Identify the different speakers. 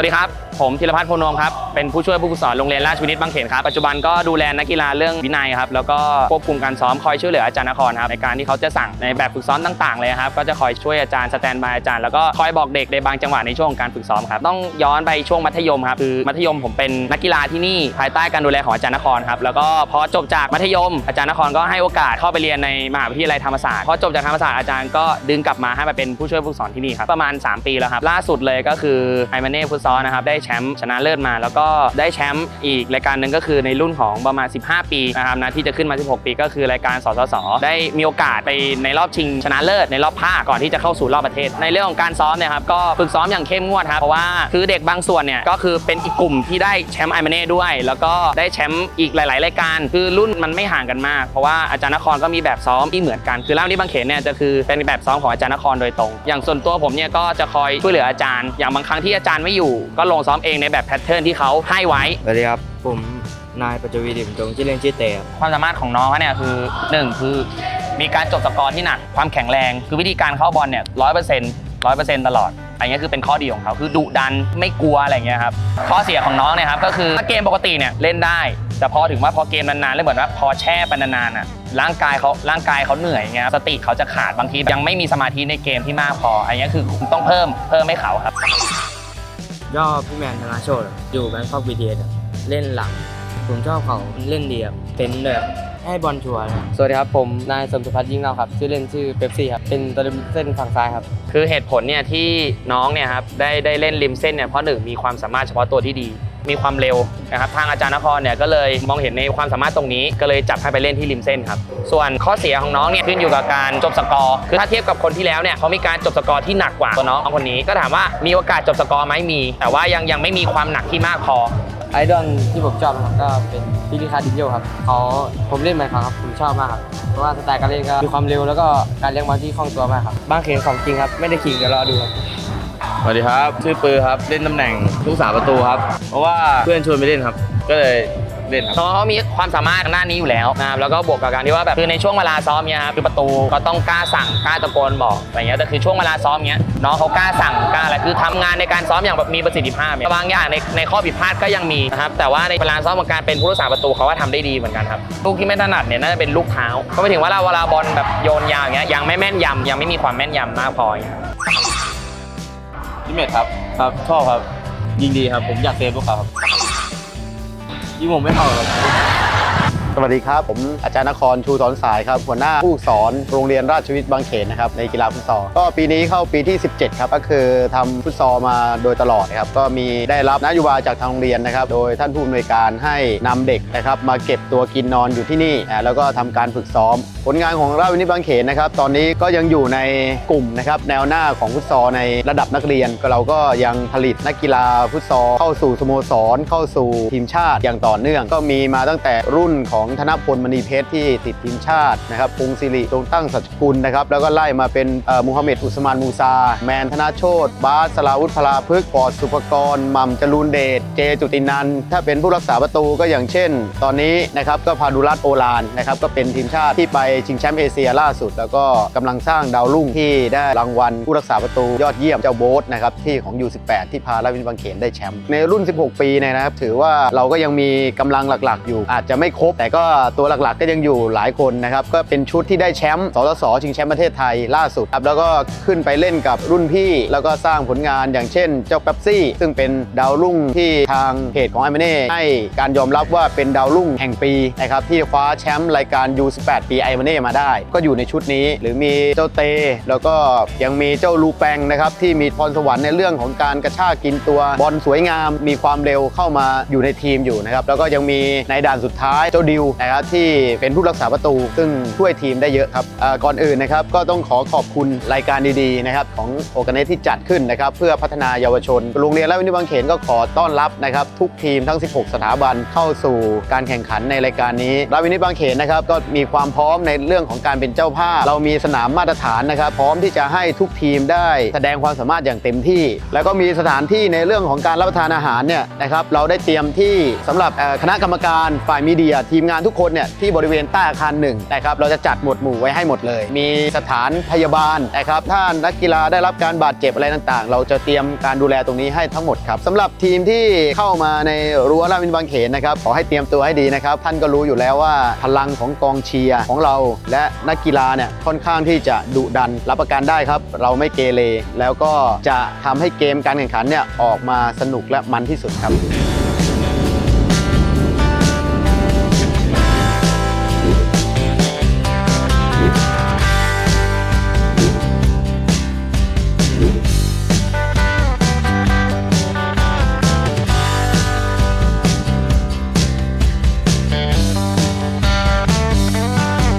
Speaker 1: สวัสดีครับ ผมธีรพัฒน์โพนงครับ เป็นผู้ช่วยผู้ฝึกสอนโรงเรียนราชวินิตบางเขนครับ ปัจจุบันก็ดูแลนักกีฬาเรื่องวินัยครับ แล้วก็ควบคุมการซ้อมคอยช่วยเหลืออาจารย์นครครับ ในการที่เขาจะสั่งในแบบฝึกซ้อมต่าง ๆ เลยครับ ก็จะคอยช่วยอาจารย์สแตนบายอาจารย์ แล้วก็คอยบอกเด็กในบางจังหวะในช่วงของการฝึกซ้อมครับ ต้องย้อนไปช่วงมัธยมครับ คือมัธยมผมเป็นนักกีฬาที่นี่ภายใต้การดูแลของอาจารย์นครครับ แล้วก็พอจบจากมัธยม อาจารย์นครก็ให้โอกาสเข้าไปเรียนในมหาวิทยาลัยธรรมศาสตร์ พอจบจากธรรมศาสตร์อาจารย์ก็ดึงกลับมาให้มาเป็นผู้ช่วยผู้สอนที่นี่ครับ ประมาณ 3 ปีแล้วครับ ล่าสุดเลยก็คือไอมาเน่ฟุตซอลนะครับได้แชมป์ชนะเลิศมา แล้วก็ได้แชมป์อีกรายการหนึ่งก็คือในรุ่นของประมาณ 15 ปีนะครับนะที่จะขึ้นมา 16 ปีก็คือรายการสสสได้มีโอกาสไปในรอบชิงชนะเลิศในรอบภาคก่อนที่จะเข้าสู่รอบประเทศ ในเรื่องของการซ้อมเนี่ยครับก็ฝึกซ้อมอย่างเข้มงวดครับเพราะว่าคือเด็กบางส่วนเนี่ยก็คือเป็นอีกกลุ่มที่ได้แชมป์ไอมาเน่ด้วย แล้วก็ได้แชมป์อีกหลาย ๆ รายการ คือรุ่นมันไม่ห่างกันมาก เพราะว่าอาจารย์นครก็มีแบบซ้อมที่เหมือนกัน คือเล่ามนี้บางเขนเนี่ยจะคือเป็นแบบซ้อมของอาจารย์นครโดยตรง อย่างส่วนตัวผมเนี่ยก็จะคอยช่วยเหลืออาจารย์ อย่างบางครั้งที่อาจารย์ไม่อยู่ก็ลงซ้อมเองในแบบแพทเทิร์นที่เขาให้ไว้
Speaker 2: สวัสดีครับ ผมนายปัจจวีดิมจงชื่อเล่นชื่อเตครับ
Speaker 1: ความสามารถของน้องเขาเนี่ยคือหนึ่งคือมีการจบสกอร์ที่หนักความแข็งแรง คือวิธีการเข้าบอลเนี่ยร้อยเปอร์เซ็นต์ร้อยเปอร์เซ็นต์ตลอดอันนี้คือเป็นข้อดีของเขาคือดุดันไม่กลัวอะไรอย่างเงี้ยครับข้อเสียของน้องเนี่ยครับก็คือถ้าเกมปกติเนี่ยเล่นได้ แต่พอถึงว่าพอเกมนานๆแล้วเหมือนว่าพอแช่ไปนานๆอะร่างกายเขาร่างกายเขาเหนื่อยอย่างเงี้ยสติเขาจะขาดบางทียังไม่มีสมาธิในเกมที่มากพอ อันนี้คือคุณต้องเพิ่มเพิ่มให้เขาครับ
Speaker 2: ย่อพี่แมนธนาโชตอยู่แบงคอกบีเดียเล่นหลัง ผมชอบเขาเล่นดีครับเป็นแบบให้บอลชัวร์ครับ
Speaker 3: สวัสดีครับ ผมนายสมสุพัฒน์ยิ่งเงาครับ ชื่อเล่นชื่อเป๊ปซี่ครับ เป็นตัวเส้นฝั่งซ้ายครับ
Speaker 1: คือเหตุผลเนี่ยที่น้องเนี่ยครับได้ได้เล่นริมเส้นเนี่ยเพราะหนึ่งมีความสามารถเฉพาะตัวที่ดี มีความเร็วนะครับทางอาจารย์นครเนี่ยก็เลยมองเห็นในความสามารถตรงนี้ ก็เลยจับให้ไปเล่นที่ริมเส้นครับส่วนข้อเสียของน้องเนี่ยขึ้นอยู่กับการจบสกอร์คือถ้าเทียบกับคนที่แล้วเนี่ยเขามีการจบสกอร์ที่หนักกว่าตัวน้องคนนี้ก็ถามว่ามีโอกาสจบสกอร์ไหมมี แต่ว่ายังยังไม่มีความหนักที่มากพอ
Speaker 3: ไอดอลที่ผมชอบนะครับก็เป็นพิลิคาดินโยครับเขาผมเล่นมาครับผมชอบมากครับเพราะว่าสไตล์การเล่นก็มีความเร็วแล้วก็การเลี้ยงบอลที่คล่องตัวมากครับบางเขนของจริงครับไม่ได้ขิงเดี๋ยวรอดูครับ
Speaker 4: สวัสดีครับ ชื่อปือครับ เล่นตำแหน่งลูกสาวประตูครับ เพราะว่าเพื่อนชวนไปเล่นครับ ก็เลยเล่นครับ
Speaker 1: น้องเขามีความสามารถทางด้านนี้อยู่แล้วนะครับแล้วก็บวกกับการที่ว่าแบบคือในช่วงเวลาซ้อมเนี่ยครับคือประตูก็ต้องกล้าสั่งกล้าตะโกนบอกอะไรเงี้ยแต่คือช่วงเวลาซ้อมเนี้ยน้องเขากล้าสั่งกล้าอะไรคือทำงานในการซ้อมอย่างแบบมีประสิทธิภาพเนี่ยบางอย่างในในข้อผิดพลาดก็ยังมีนะครับแต่ว่าในเวลาซ้อมของการเป็นผู้รักษาประตูเขาก็ทำได้ดีเหมือนกันครับลูกที่ไม่ถนัดเนี่ยน่าจะเป็นลูกเท้าก็ไม่ถึงว่าเราเวลาบอลแบบโยนยาวอย่างเงี้ยยังไม่แม่นยำยังไม่มีความแม่นยำมากพออย่างเงี้ย
Speaker 4: พี่เมธครับ ครับชอบครับ ยิงดีครับ ผมอยากเซฟลูกเขาครับยิงผมไม่เข้าครับ
Speaker 5: ส วัสดีครับ ผมอาจารย์นครชูสอนสายครับหัวหน้าผู้สอนโรงเรียนราชวิทย์บางเขนนะครับในกีฬาฟุตซอลก็ปีนี้เข้าปีที่ 17 ครับก็คือทำฟุตซอลมาโดยตลอดนะครับก็มีได้รับนโยบายจากทางโรงเรียนนะครับ โดยท่านผู้อำนวยการให้นำเด็กนะครับมาเก็บตัวกินนอนอยู่ที่นี่ แล้วก็ทำการฝึกซ้อม ผลงานของราชวินิตบางเขนนะครับตอนนี้ก็ยังอยู่ในกลุ่มนะครับแนวหน้าของฟุตซอลในระดับนักเรียนก็เราก็ยังผลิตนักกีฬาฟุตซอลเข้าสู่สโมสรเข้าสู่ทีมชาติอย่างต่อเนื่อง ก็มีมาตั้งแต่รุ่นของธนพลมณีเพชรที่ติดทีมชาตินะครับพงศิริตรงตั้งสัจกุลนะครับแล้วก็ไล่มาเป็นมูฮัมเหม็ดอุสมานมูซา แมนธนาโชตบาสสลาวุธพลาพฤกษ์ปอดสุภกรหม่ำจรูนเดชเจจุตินันถ้าเป็นผู้รักษาประตูก็อย่างเช่น ตอนนี้นะครับก็พาดุรัตโอลานนะครับก็เป็นทีมชาติที่ไปชิงแชมป์เอเชียล่าสุด แล้วก็กำลังสร้างดาวรุ่งที่ได้รางวัลผู้รักษาประตูยอดเยี่ยมเจ้าโบ๊ทนะครับที่ของ U18 ที่พาราวินบางเขนได้แชมป์ในรุ่น 16 ปีเนี่ยนะครับถือว่าเราก็ยังมีกำลังหลักๆ อยู่อาจจะไม่ครบแต่ก็ตัวหลักๆก็ยังอยู่หลายคนนะครับ ก็เป็นชุดที่ได้แชมป์สสสชิงแชมป์ประเทศไทยล่าสุดครับแล้วก็ขึ้นไปเล่นกับรุ่นพี่ แล้วก็สร้างผลงานอย่างเช่น เจ้าเป๊ปซี่ ซึ่งเป็นดาวรุ่งที่ทางเพจของไอเมเน่ให้การยอมรับว่าเป็นดาวรุ่งแห่งปีนะครับที่คว้าแชมป์รายการ U18 ปีไอเมเน่มาได้ ก็อยู่ในชุดนี้ หรือมีเจ้าเต แล้วก็ยังมีเจ้าลูแปงนะครับที่มีพรสวรรค์ในเรื่องของการกระชากกินตัวบอลสวยงาม มีความเร็วเข้ามาอยู่ในทีมอยู่นะครับแล้วก็ยังมีในด่านสุดท้ายเจ้าดิวนะครับที่เป็นผู้รักษาประตู ซึ่งช่วยทีมได้เยอะครับก่อนอื่นนะครับก็ต้องขอขอบคุณรายการดีๆนะครับของโอกาเนที่จัดขึ้นนะครับเพื่อพัฒนาเยาวชนโรงเรียนราชวินิตบางเขนก็ขอต้อนรับนะครับทุกทีมทั้ง 16 สถาบันเข้าสู่การแข่งขันในรายการนี้ราชวินิตบางเขนนะครับก็มีความพร้อมในเรื่องของการเป็นเจ้าภาพ เรามีสนามมาตรฐานนะครับพร้อมที่จะให้ทุกทีมได้แสดงความสามารถอย่างเต็มที่ แล้วก็มีสถานที่ในเรื่องของการรับประทานอาหารเนี่ยนะครับเราได้เตรียมที่สำหรับคณะกรรมการฝ่ายมีเดียทีมงานทุกคนเนี่ยที่บริเวณใต้อาคารหนึ่งนะครับเราจะจัดหมวดหมู่ไว้ให้หมดเลย มีสถานพยาบาลนะครับถ้านักกีฬาได้รับการบาดเจ็บอะไรต่างๆ เราจะเตรียมการดูแลตรงนี้ให้ทั้งหมดครับสำหรับทีมที่เข้ามาในรั้วราชวินบางเขนนะครับขอให้เตรียมตัวให้ดีนะครับ ท่านก็รู้อยู่แล้วว่าพลังของกองเชียร์ของเรา และนักกีฬาเนี่ยค่อนข้างที่จะดุดันรับประกันได้ครับ เราไม่เกเรแล้วก็จะทำให้เกมการแข่งขันเนี่ยออกมาสนุกและมันที่สุดครับ